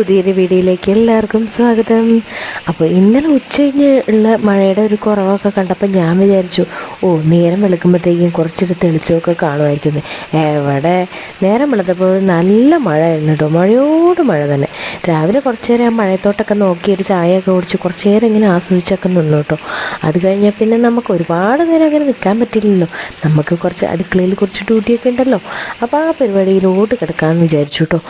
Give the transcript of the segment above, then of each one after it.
പുതിയൊരു വീഡിയോയിലേക്ക് എല്ലാവർക്കും സ്വാഗതം. അപ്പോൾ ഇന്നലെ ഉച്ച കഴിഞ്ഞ് ഉള്ള മഴയുടെ ഒരു കുറവൊക്കെ കണ്ടപ്പോൾ ഞാൻ വിചാരിച്ചു ഓ നേരം വെളുക്കുമ്പോഴത്തേക്കും കുറച്ചൊരു തെളിച്ചമൊക്കെ കാണുമായിരിക്കും എവിടെ നേരം വെളുത്തപ്പോൾ നല്ല മഴയായിരുന്നു കേട്ടോ. മഴയോട് മഴ തന്നെ. രാവിലെ കുറച്ച് നേരം ആ മഴയത്തോട്ടൊക്കെ നോക്കി ഒരു ചായയൊക്കെ കുടിച്ച് കുറച്ച് നേരം ഇങ്ങനെ ആസ്വദിച്ചൊക്കെ നിന്നു കേട്ടോ. അത് കഴിഞ്ഞാൽ പിന്നെ നമുക്ക് ഒരുപാട് നേരം അങ്ങനെ നിൽക്കാൻ പറ്റില്ലല്ലോ. നമുക്ക് കുറച്ച് അടുക്കളയിൽ കുറച്ച് ഡ്യൂട്ടിയൊക്കെ ഉണ്ടല്ലോ. അപ്പോൾ ആ പരിപാടിയിലോട്ട് കിടക്കാമെന്ന് വിചാരിച്ചു കേട്ടോ.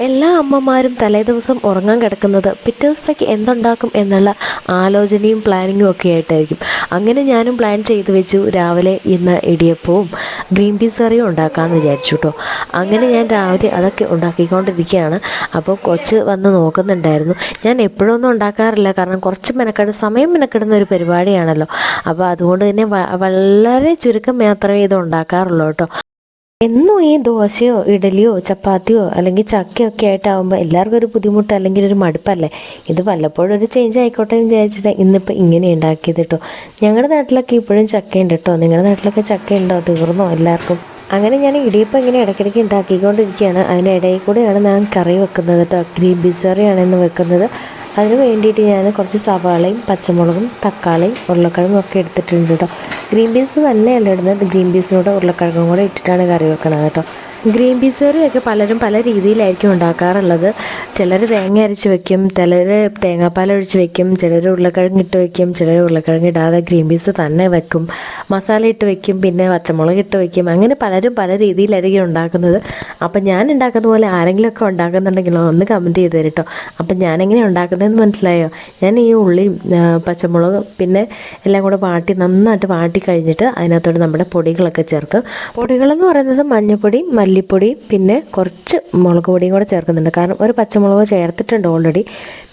എല്ലാ അമ്മമാരും തലേദിവസം ഉറങ്ങാൻ കിടക്കുന്നത് പിറ്റേ ദിവസത്തേക്ക് എന്തുണ്ടാക്കും എന്നുള്ള ആലോചനയും പ്ലാനിങ്ങും ഒക്കെ ആയിട്ടായിരിക്കും. അങ്ങനെ ഞാനും പ്ലാൻ ചെയ്തു വെച്ചു. രാവിലെ ഇന്ന് ഇടിയപ്പവും ഗ്രീൻ പീസ് കറിയും ഉണ്ടാക്കാമെന്ന് വിചാരിച്ചു കേട്ടോ അങ്ങനെ ഞാൻ രാവിലെ അതൊക്കെ ഉണ്ടാക്കിക്കൊണ്ടിരിക്കുകയാണ്. അപ്പോൾ കൊച്ച് വന്ന് നോക്കുന്നുണ്ടായിരുന്നു. ഞാൻ എപ്പോഴൊന്നും ഉണ്ടാക്കാറില്ല. കാരണം കുറച്ച് മെനക്കെട് സമയം മെനക്കെടുന്ന ഒരു പരിപാടിയാണല്ലോ. അപ്പോൾ അതുകൊണ്ട് തന്നെ വളരെ ചുരുക്കം മാത്രമേ ഇത് ഉണ്ടാക്കാറുള്ളൂ കേട്ടോ എന്നും ഈ ദോശയോ ഇഡലിയോ ചപ്പാത്തിയോ അല്ലെങ്കിൽ ചക്കയോ ഒക്കെ ആയിട്ടാവുമ്പോൾ എല്ലാവർക്കും ഒരു ബുദ്ധിമുട്ട് അല്ലെങ്കിൽ ഒരു മടുപ്പല്ലേ? ഇത് വല്ലപ്പോഴും ഒരു ചേഞ്ച് ആയിക്കോട്ടെ എന്ന് വിചാരിച്ചിട്ട് ഇന്നിപ്പോൾ ഇങ്ങനെ ഉണ്ടാക്കിയത് കേട്ടോ ഞങ്ങളുടെ നാട്ടിലൊക്കെ ഇപ്പോഴും ചക്കയുണ്ട് കേട്ടോ നിങ്ങളുടെ നാട്ടിലൊക്കെ ചക്കയുണ്ടോ? തീർന്നോ എല്ലാവർക്കും? അങ്ങനെ ഞാൻ ഇടിയപ്പം ഇങ്ങനെ ഇടയ്ക്കിടയ്ക്ക് ഉണ്ടാക്കിക്കൊണ്ടിരിക്കുകയാണ്. അതിനിടയിൽ കൂടെയാണ് ഞാൻ കറി വെക്കുന്നത് കേട്ടോ ഗ്രീൻ പീസ് ഇന്ന് വെക്കുന്നത്. അതിന് വേണ്ടിയിട്ട് ഞാൻ കുറച്ച് സവാളയും പച്ചമുളകും തക്കാളിയും ഉരുളക്കിഴങ്ങും ഒക്കെ എടുത്തിട്ടുണ്ട് കേട്ടോ. ഗ്രീൻ പീസ് തന്നെയല്ല ഇടുന്നത്. ഗ്രീൻ പീസിനോട് ഉരുളക്കിഴങ്ങും കൂടെ ഇട്ടിട്ടാണ് കറി വെക്കണത് കേട്ടോ. ഗ്രീൻ പീസ് കറിയൊക്കെ പലരും പല രീതിയിലായിരിക്കും ഉണ്ടാക്കാറുള്ളത്. ചിലർ തേങ്ങ അരച്ച് വെക്കും ചിലർ തേങ്ങാപ്പാൽ ഒഴിച്ച് വെക്കും ചിലർ ഉരുളക്കിഴങ്ങ് ഇട്ട് വെക്കും ചിലർ ഉരുളക്കിഴങ്ങ് ഇടാതെ ഗ്രീൻ പീസ് തന്നെ വെക്കും. മസാല ഇട്ട് വെക്കും പിന്നെ പച്ചമുളക് ഇട്ട് വെക്കും. അങ്ങനെ പലരും പല രീതിയിലായിരിക്കും ഉണ്ടാക്കുന്നത്. അപ്പം ഞാൻ ഉണ്ടാക്കുന്ന പോലെ ആരെങ്കിലുമൊക്കെ ഉണ്ടാക്കുന്നുണ്ടെങ്കിലോ ഒന്ന് കമന്റ് ചെയ്ത് തരട്ടോ അപ്പം ഞാനെങ്ങനെ ഉണ്ടാക്കുന്നതെന്ന് മനസ്സിലായോ? ഞാൻ ഈ ഉള്ളിയും പച്ചമുളക് പിന്നെ എല്ലാം കൂടെ വാട്ടി നന്നായിട്ട് വാട്ടി കഴിഞ്ഞിട്ട് അതിനകത്തോട്ട് നമ്മുടെ പൊടികളൊക്കെ ചേർക്കും പൊടികളെന്ന് പറയുന്നത് മഞ്ഞൾപ്പൊടി മല്ലിപ്പൊടി പിന്നെ കുറച്ച് മുളക് പൊടിയും കൂടെ ചേർക്കുന്നുണ്ട്. കാരണം ഒരു പച്ചമുളക് ചേർത്തിട്ടുണ്ട് ഓൾറെഡി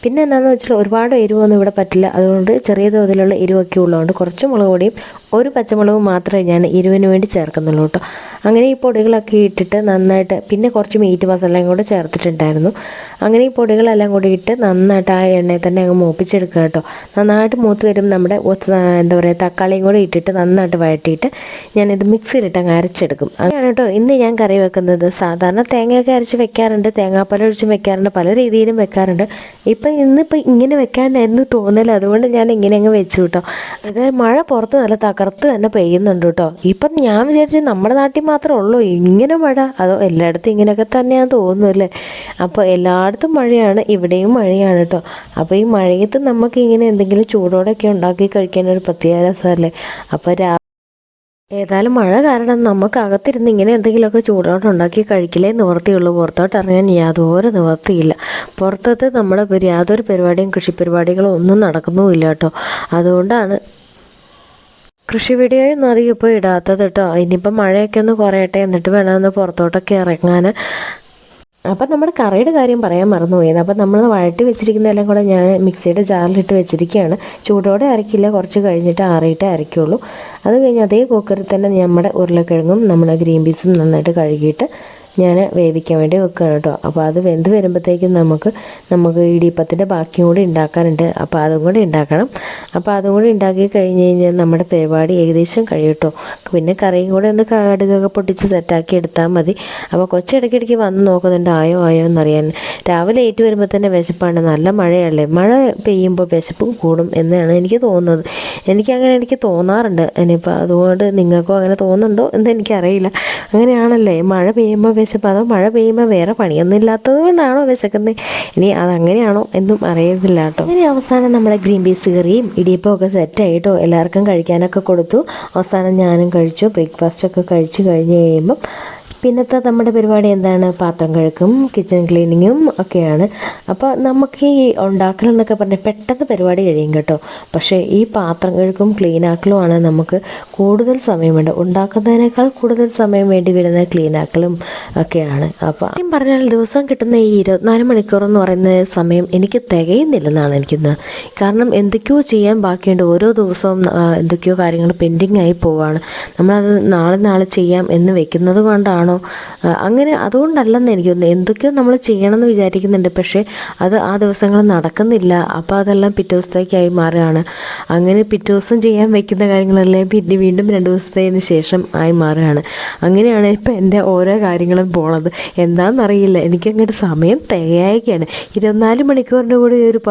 പിന്നെ എന്താണെന്ന് വെച്ചാൽ ഒരുപാട് എരിവൊന്നും ഇവിടെ പറ്റില്ല. അതുകൊണ്ട് ചെറിയ തോതിലുള്ള എരിവൊക്കെ ഉള്ളതുകൊണ്ട് കുറച്ച് മുളക് പൊടിയും ഒരു പച്ചമുളകും മാത്രമേ ഞാൻ എരിവിന് വേണ്ടി ചേർക്കുന്നുള്ളൂ കേട്ടോ. അങ്ങനെ ഈ പൊടികളൊക്കെ ഇട്ടിട്ട് നന്നായിട്ട് പിന്നെ കുറച്ച് മീറ്റ് മസാലയും കൂടെ ചേർത്തിട്ടുണ്ടായിരുന്നു. അങ്ങനെ ഈ പൊടികളെല്ലാം കൂടി ഇട്ട് നന്നായിട്ട് ആ എണ്ണയിൽ തന്നെ അങ്ങ് മൂപ്പിച്ചെടുക്കുക കേട്ടോ. നന്നായിട്ട് മൂത്ത് വരും നമ്മുടെ എന്താ പറയുക തക്കാളിയും കൂടെ ഇട്ടിട്ട് നന്നായിട്ട് വഴറ്റിയിട്ട് ഞാനിത് മിക്സിയിലിട്ട് അങ്ങ് അരച്ചെടുക്കും. അങ്ങനെയാണ് കേട്ടോ. ഇന്ന് ഞാൻ കറി വെക്കുന്നത്. സാധാരണ തേങ്ങയൊക്കെ അരച്ച് വെക്കാറുണ്ട്. തേങ്ങാപ്പാലൊഴിച്ചും വെക്കാറുണ്ട്. പല രീതിയിലും വെക്കാറുണ്ട്. ഇപ്പം ഇന്നിപ്പോൾ ഇങ്ങനെ വെക്കാനായിരുന്നു തോന്നൽ അതുകൊണ്ട് ഞാൻ ഇങ്ങനെ അങ്ങ് വെച്ചു കേട്ടോ അത് മഴ പുറത്ത് നല്ല തകർത്ത് തന്നെ പെയ്യുന്നുണ്ട് കേട്ടോ ഇപ്പം ഞാൻ വിചാരിച്ചു നമ്മുടെ നാട്ടിൽ മാത്രമേ ഉള്ളൂ. ഇങ്ങനെ മഴ. അതോ എല്ലായിടത്തും ഇങ്ങനെയൊക്കെ തന്നെയാണെന്ന് തോന്നുന്നു അല്ലേ? അപ്പോൾ എല്ലായിടത്തും മഴയാണ്. ഇവിടെയും മഴയാണ് കേട്ടോ അപ്പോൾ ഈ മഴയത്ത് നമുക്ക് ഇങ്ങനെ എന്തെങ്കിലും ചൂടോടെയൊക്കെ ഉണ്ടാക്കി കഴിക്കാൻ ഒരു പ്രത്യേക രസമല്ലേ? അപ്പോൾ ഏതായാലും മഴ കാരണം നമുക്ക് അകത്തിരുന്ന് ഇങ്ങനെ എന്തെങ്കിലുമൊക്കെ ചൂടോട്ട് ഉണ്ടാക്കി കഴിക്കലേ നിവർത്തിയുള്ളൂ. പുറത്തോട്ട് ഇറങ്ങാൻ യാതൊരു നിവർത്തിയില്ല. പുറത്തത്തെ നമ്മുടെ യാതൊരു പരിപാടിയും കൃഷി പരിപാടികളും ഒന്നും നടക്കുന്നുമില്ല കേട്ടോ. അതുകൊണ്ടാണ് കൃഷി വീഡിയോയൊന്നും അധികം ഇപ്പോൾ ഇടാത്തത് കേട്ടോ. ഇനിയിപ്പോൾ മഴയൊക്കെ ഒന്ന് കുറയട്ടെ എന്നിട്ട് വേണം ഒന്ന് പുറത്തോട്ടൊക്കെ ഇറങ്ങാൻ. അപ്പം നമ്മുടെ കറിയുടെ കാര്യം പറയാൻ മറന്നുപോയത് അപ്പം നമ്മൾ വഴട്ടി വെച്ചിരിക്കുന്നതെല്ലാം കൂടെ ഞാൻ മിക്സിയുടെ ജാറിലിട്ട് വെച്ചിരിക്കുകയാണ്. ചൂടോടെ അരക്കില്ല കുറച്ച് കഴിഞ്ഞിട്ട് ആറിയിട്ടേ അരയ്ക്കുള്ളൂ. അത് കഴിഞ്ഞ് അതേ കുക്കറിൽ തന്നെ നമ്മുടെ ഉരുളക്കിഴങ്ങും നമ്മുടെ ഗ്രീൻ പീസും നന്നായിട്ട് കഴുകിയിട്ട് ഞാൻ വേവിക്കാൻ വേണ്ടി വെക്കുകയാണ് കേട്ടോ. അപ്പോൾ അത് വെന്ത് വരുമ്പോഴത്തേക്കും നമുക്ക് നമുക്ക് ഇടിയപ്പത്തിന്റെ ബാക്കിയും കൂടി ഉണ്ടാക്കാനുണ്ട്. അപ്പോൾ അതും കൂടി ഉണ്ടാക്കണം. അപ്പോൾ അതും കൂടി ഉണ്ടാക്കി കഴിഞ്ഞ് കഴിഞ്ഞാൽ നമ്മുടെ പരിപാടി ഏകദേശം കഴിയും കേട്ടോ. പിന്നെ കറിയും കൂടെ ഒന്ന് കടുകൊക്കെ പൊട്ടിച്ച് സെറ്റാക്കി എടുത്താൽ മതി. അപ്പോൾ കൊച്ചിടയ്ക്കിടയ്ക്ക് വന്ന് നോക്കുന്നുണ്ട് ആയോ ആയോ എന്നറിയാൻ. രാവിലെ ഏറ്റു വരുമ്പോൾ തന്നെ വിശപ്പാണ്. നല്ല മഴയല്ലേ? മഴ പെയ്യുമ്പോൾ വിശപ്പും കൂടും എന്നാണ് എനിക്ക് തോന്നുന്നത്. എനിക്കങ്ങനെ എനിക്ക് തോന്നാറുണ്ട്. ഇനിയിപ്പോൾ അതുകൊണ്ട് നിങ്ങൾക്കും അങ്ങനെ തോന്നുന്നുണ്ടോ എന്ന് എനിക്കറിയില്ല. അങ്ങനെയാണല്ലേ? മഴ പെയ്യുമ്പോൾ വിശപ്പ് അതോ മഴ പെയ്യുമ്പോൾ വേറെ പണിയൊന്നും ഇല്ലാത്തത് കൊണ്ടാണോ വിശക്കുന്നത് ഇനി അതങ്ങനെയാണോ എന്നും അറിയുന്നില്ല കേട്ടോ. ഇനി അവസാനം നമ്മുടെ ഗ്രീൻ പീസ് കറിയും ഇടിയപ്പം ഒക്കെ സെറ്റായിട്ടോ എല്ലാവർക്കും കഴിക്കാനൊക്കെ കൊടുത്തു. അവസാനം ഞാനും കഴിച്ചു. ബ്രേക്ക്ഫാസ്റ്റ് ഒക്കെ കഴിച്ചു കഴിഞ്ഞ് കഴിയുമ്പം പിന്നത്തെ നമ്മുടെ പരിപാടി എന്താണ്? പാത്രം കഴുക്കും കിച്ചൺ ക്ലീനിങ്ങും ഒക്കെയാണ്. അപ്പോൾ നമുക്ക് ഈ ഉണ്ടാക്കൽ എന്നൊക്കെ പറഞ്ഞാൽ പെട്ടെന്ന് പരിപാടി കഴിയും കേട്ടോ. പക്ഷേ ഈ പാത്രം കഴുക്കും ക്ലീനാക്കലുമാണ് നമുക്ക് കൂടുതൽ സമയം ഉണ്ടാക്കുന്നതിനേക്കാൾ കൂടുതൽ സമയം വേണ്ടി വരുന്ന ക്ലീനാക്കലും ഒക്കെയാണ്. അപ്പോൾ ആദ്യം പറഞ്ഞാൽ ദിവസം കിട്ടുന്ന ഈ ഇരുപത്തിനാല് മണിക്കൂർ എന്ന് പറയുന്ന സമയം എനിക്ക് തികയുന്നില്ലെന്നാണ് എനിക്കിന്ന്. കാരണം എന്തൊക്കെയോ ചെയ്യാൻ ബാക്കിയുണ്ട്. ഓരോ ദിവസവും എന്തൊക്കെയോ കാര്യങ്ങൾ പെൻഡിങ് ആയി പോവുകയാണ് നമ്മളത് നാളെ നാളെ ചെയ്യാം എന്ന് വെക്കുന്നത് കൊണ്ടാണോ ആണോ അങ്ങനെ അതുകൊണ്ടല്ലെന്ന് എനിക്ക് തോന്നുന്നു എന്തൊക്കെയോ നമ്മൾ ചെയ്യണമെന്ന് വിചാരിക്കുന്നുണ്ട്. പക്ഷേ അത് ആ ദിവസങ്ങൾ നടക്കുന്നില്ല. അപ്പോൾ അതെല്ലാം പിറ്റേ ദിവസത്തേക്കായി മാറുകയാണ്. അങ്ങനെ പിറ്റേ ദിവസം ചെയ്യാൻ വയ്ക്കുന്ന കാര്യങ്ങളെല്ലാം പിന്നെ വീണ്ടും രണ്ട് ദിവസത്തിന് ശേഷം ആയി മാറുകയാണ്. അങ്ങനെയാണ് ഇപ്പം എന്റെ ഓരോ കാര്യങ്ങളും പോണത്. എന്താണെന്നറിയില്ല എനിക്കങ്ങോട്ട് സമയം തികയായിക്കാണ്. ഇരുപത്തിനാല് മണിക്കൂറിന്റെ കൂടെ ഒരു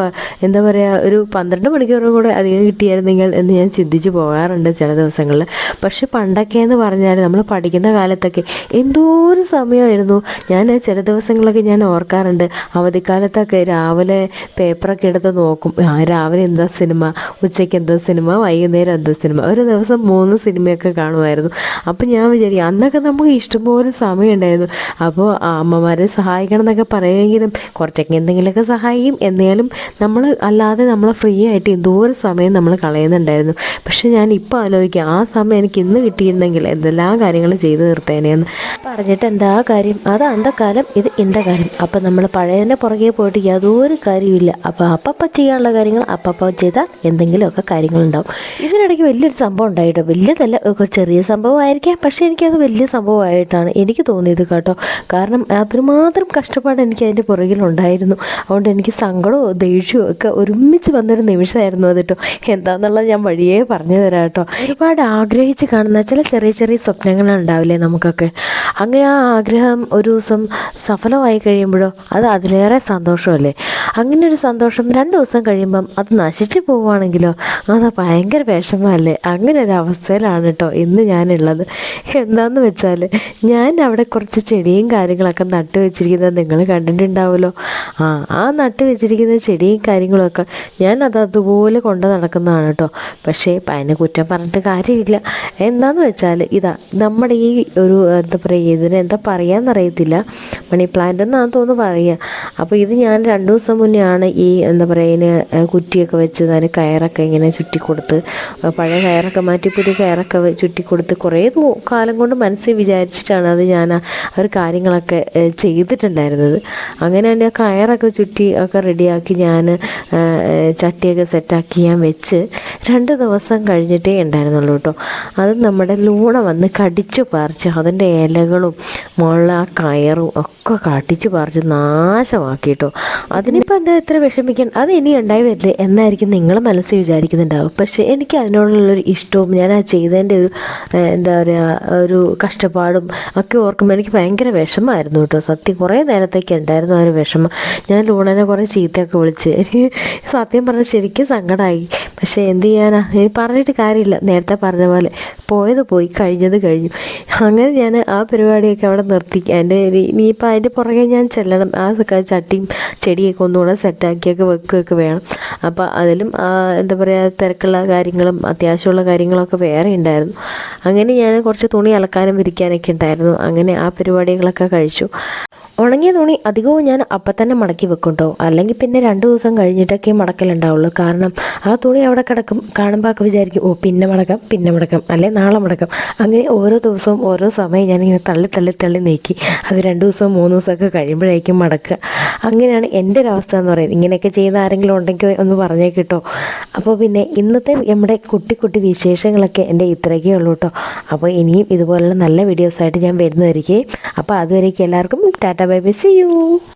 എന്താ പറയുക ഒരു പന്ത്രണ്ട് മണിക്കൂറിന്റെ കൂടെ അധികം കിട്ടിയായിരുന്നെങ്കിൽ എന്ന് ഞാൻ ചിന്തിച്ച് പോകാറുണ്ട് ചില ദിവസങ്ങളിൽ. പക്ഷെ പണ്ടൊക്കെ എന്ന് പറഞ്ഞാൽ നമ്മൾ പഠിക്കുന്ന കാലത്തൊക്കെ എന്തോരം സമയമായിരുന്നു. ഞാൻ ചില ദിവസങ്ങളൊക്കെ ഞാൻ ഓർക്കാറുണ്ട്. അവധിക്കാലത്തൊക്കെ രാവിലെ പേപ്പറൊക്കെ എടുത്ത് നോക്കും. രാവിലെ എന്താ സിനിമ ഉച്ചയ്ക്ക് എന്താ സിനിമ വൈകുന്നേരം എന്താ സിനിമ ഒരു ദിവസം മൂന്ന് സിനിമയൊക്കെ കാണുമായിരുന്നു. അപ്പം ഞാൻ വിചാരിക്കും അന്നൊക്കെ നമുക്ക് ഇഷ്ടംപോലെ സമയം ഉണ്ടായിരുന്നു അപ്പോൾ അമ്മമാരെ സഹായിക്കണം എന്നൊക്കെ പറയുമെങ്കിലും കുറച്ചൊക്കെ എന്തെങ്കിലുമൊക്കെ സഹായിക്കും. എന്നാലും നമ്മൾ അല്ലാതെ നമ്മൾ ഫ്രീ ആയിട്ട് എന്തോരം സമയം നമ്മൾ കളയുന്നുണ്ടായിരുന്നു. പക്ഷെ ഞാൻ ഇപ്പോൾ ആലോചിക്കുക ആ സമയം എനിക്ക് ഇന്ന് കിട്ടിയിരുന്നെങ്കിൽ എന്തെല്ലാം കാര്യങ്ങൾ ചെയ്തു തീർത്തേനെന്ന് പറഞ്ഞിട്ട് എന്താ കാര്യം? അത് അന്തക്കാലം ഇത് ഇന്റെ കാര്യം അപ്പം നമ്മൾ പഴയതിന്റെ പുറകെ പോയിട്ട് യാതൊരു കാര്യമില്ല അപ്പോൾ അപ്പപ്പം ചെയ്യാനുള്ള കാര്യങ്ങൾ അപ്പപ്പം ചെയ്താൽ എന്തെങ്കിലുമൊക്കെ കാര്യങ്ങളുണ്ടാവും. ഇതിനിടയ്ക്ക് വലിയൊരു സംഭവം ഉണ്ടായിട്ടോ? വലിയതല്ല ചെറിയ സംഭവമായിരിക്കാം. പക്ഷേ എനിക്കത് വലിയ സംഭവമായിട്ടാണ് എനിക്ക് തോന്നിയത് കേട്ടോ. കാരണം അതിനുമാത്രം കഷ്ടപ്പാട് എനിക്ക് അതിന്റെ പുറകിലുണ്ടായിരുന്നു. അതുകൊണ്ട് എനിക്ക് സങ്കടവും ദേഷ്യവും ഒക്കെ ഒരുമിച്ച് വന്നൊരു നിമിഷമായിരുന്നു അത് കേട്ടോ. എന്താണെന്നുള്ളത് ഞാൻ വഴിയേ പറഞ്ഞു തരാം കേട്ടോ. ഒരുപാട് ആഗ്രഹിച്ച് കാണുന്ന ചില ചെറിയ ചെറിയ സ്വപ്നങ്ങളുണ്ടാവില്ലേ നമുക്കൊക്കെ? അങ്ങനെ ആ ആഗ്രഹം ഒരു ദിവസം സഫലമായി കഴിയുമ്പോഴോ അത് അതിലേറെ സന്തോഷമല്ലേ? അങ്ങനെ ഒരു സന്തോഷം രണ്ട് ദിവസം കഴിയുമ്പം അത് നശിച്ചു പോവുകയാണെങ്കിലോ അത് ഭയങ്കര വിഷമമല്ലേ? അങ്ങനെ ഒരു അവസ്ഥയിലാണ് കേട്ടോ ഇന്ന് ഞാനുള്ളത്. എന്താന്ന് വെച്ചാൽ ഞാൻ അവിടെ കുറച്ച് ചെടിയും കാര്യങ്ങളൊക്കെ നട്ടു വെച്ചിരിക്കുന്നത് നിങ്ങൾ കണ്ടിട്ടുണ്ടാവുമല്ലോ. ആ ആ നട്ടു വെച്ചിരിക്കുന്ന ചെടിയും കാര്യങ്ങളൊക്കെ ഞാൻ അത് അതുപോലെ കൊണ്ട് നടക്കുന്നതാണ് കേട്ടോ. പക്ഷേ അതിനെ കുറ്റം പറഞ്ഞിട്ട് കാര്യമില്ല. എന്താന്ന് വെച്ചാൽ ഇതാ നമ്മുടെ ഈ ഒരു എന്താ പറയുക ഇതിന് എന്താ പറയാന്നറിയത്തില്ല. മണി പ്ലാന്റ് എന്നാണ് തോന്നുന്നു പറയുക അപ്പോൾ ഇത് ഞാൻ രണ്ട് ദിവസം മുന്നേ ആണ് ഈ എന്താ പറയുക ഇതിന് കുറ്റിയൊക്കെ വെച്ച് അതിന് കയറൊക്കെ ഇങ്ങനെ ചുറ്റിക്കൊടുത്ത് പഴയ കയറൊക്കെ മാറ്റി പുതിയ കയറൊക്കെ ചുറ്റിക്കൊടുത്ത് കുറേ കാലം കൊണ്ട് മനസ്സിൽ വിചാരിച്ചിട്ടാണ് അത് ഞാൻ ആ ഒരു കാര്യങ്ങളൊക്കെ ചെയ്തിട്ടുണ്ടായിരുന്നത്. അങ്ങനെ തന്നെ ആ കയറൊക്കെ ചുറ്റി ഒക്കെ റെഡിയാക്കി ഞാൻ ചട്ടിയൊക്കെ സെറ്റാക്കി ഞാൻ വെച്ച് രണ്ട് ദിവസം കഴിഞ്ഞിട്ടേ ഉണ്ടായിരുന്നുള്ളൂ കേട്ടോ. അത് നമ്മുടെ ലൂണ വന്ന് കടിച്ചു പറിച്ച് അതിന്റെ ഇലകളും മുകളിൽ ആ കയറും ഒക്കെ കടിച്ചു പറിച്ച് നാശമാക്കിയിട്ടോ അതിനിപ്പോൾ എന്താ ഇത്ര വിഷമിക്കാൻ? അത് ഇനി ഉണ്ടായി വരില്ലേ? എന്നായിരിക്കും നിങ്ങൾ മനസ്സിൽ വിചാരിക്കുന്നുണ്ടാവും പക്ഷേ എനിക്ക് അതിനോടുള്ളൊരു ഇഷ്ടവും ഞാൻ ആ ചെയ്തതിന്റെ ഒരു എന്താ പറയുക ഒരു കഷ്ടപ്പാടും ഒക്കെ ഓർക്കുമ്പോൾ എനിക്ക് ഭയങ്കര വിഷമമായിരുന്നു കേട്ടോ. സത്യം കുറേ നേരത്തേക്ക് ഉണ്ടായിരുന്നു ആ ഒരു വിഷമം. ഞാൻ ലൂണനെ കുറേ ചീത്തയൊക്കെ വിളിച്ച്. സത്യം പറഞ്ഞാൽ ശരിക്കും സങ്കടമായി പക്ഷേ എന്ത് ചെയ്യാനാ? പറഞ്ഞിട്ട് കാര്യമില്ല. നേരത്തെ പറഞ്ഞ പോലെ പോയത് പോയി കഴിഞ്ഞത് കഴിഞ്ഞു. അങ്ങനെ ഞാൻ ആ പരിപാടിയൊക്കെ അവിടെ നിർത്തിക്കുക എന്റെ ഇനിയിപ്പോൾ അതിന്റെ പുറകെ ഞാൻ ചെല്ലണം. ആ ചട്ടിയും ചെടിയൊക്കെ ഒന്നുകൂടെ സെറ്റാക്കിയൊക്കെ വെക്കുകയൊക്കെ വേണം. അപ്പോൾ അതിലും എന്താ പറയുക തിരക്കുള്ള കാര്യങ്ങളും അത്യാവശ്യമുള്ള കാര്യങ്ങളൊക്കെ വേറെ ഉണ്ടായിരുന്നു. അങ്ങനെ ഞാൻ കുറച്ച് തുണി അലക്കാനും വിരിക്കാനൊക്കെ ഉണ്ടായിരുന്നു. അങ്ങനെ ആ പരിപാടികളൊക്കെ കഴിച്ചു. ഉണങ്ങിയ തുണി അധികവും ഞാൻ അപ്പം തന്നെ മടക്കി വെക്കുണ്ടോ അല്ലെങ്കിൽ പിന്നെ രണ്ട് ദിവസം കഴിഞ്ഞിട്ടൊക്കെ മടക്കലുണ്ടാവുള്ളൂ. കാരണം ആ തുണി അവിടെ കിടക്കും. കാണുമ്പോൾ ഒക്കെ വിചാരിക്കും ഓ പിന്നെ മടക്കാം പിന്നെ മടക്കാം അല്ലെ നാളെ മടക്കാം. അങ്ങനെ ഓരോ ദിവസവും ഓരോ സമയം ഞാനിങ്ങനെ തള്ളി തള്ളി തള്ളി നീക്കി. അത് രണ്ട് ദിവസം മൂന്ന് ദിവസമൊക്കെ കഴിയുമ്പോഴേക്കും മടക്കുക. അങ്ങനെയാണ് എന്റെ ഒരു അവസ്ഥ എന്ന് പറയുന്നത്. ഇങ്ങനെയൊക്കെ ചെയ്യുന്ന ആരെങ്കിലും ഉണ്ടെങ്കിൽ ഒന്ന് പറഞ്ഞേ കേട്ടോ. അപ്പോൾ പിന്നെ ഇന്നത്തെ നമ്മുടെ കുട്ടി കുട്ടി വിശേഷങ്ങളൊക്കെ എന്റെ ഇത്രയൊക്കെ ഉള്ളൂ കേട്ടോ. അപ്പോൾ ഇനിയും ഇതുപോലുള്ള നല്ല വീഡിയോസായിട്ട് ഞാൻ വരുന്നതായിരിക്കും. അപ്പോൾ അതുവരേക്കും എല്ലാവർക്കും Tata bye bye see you.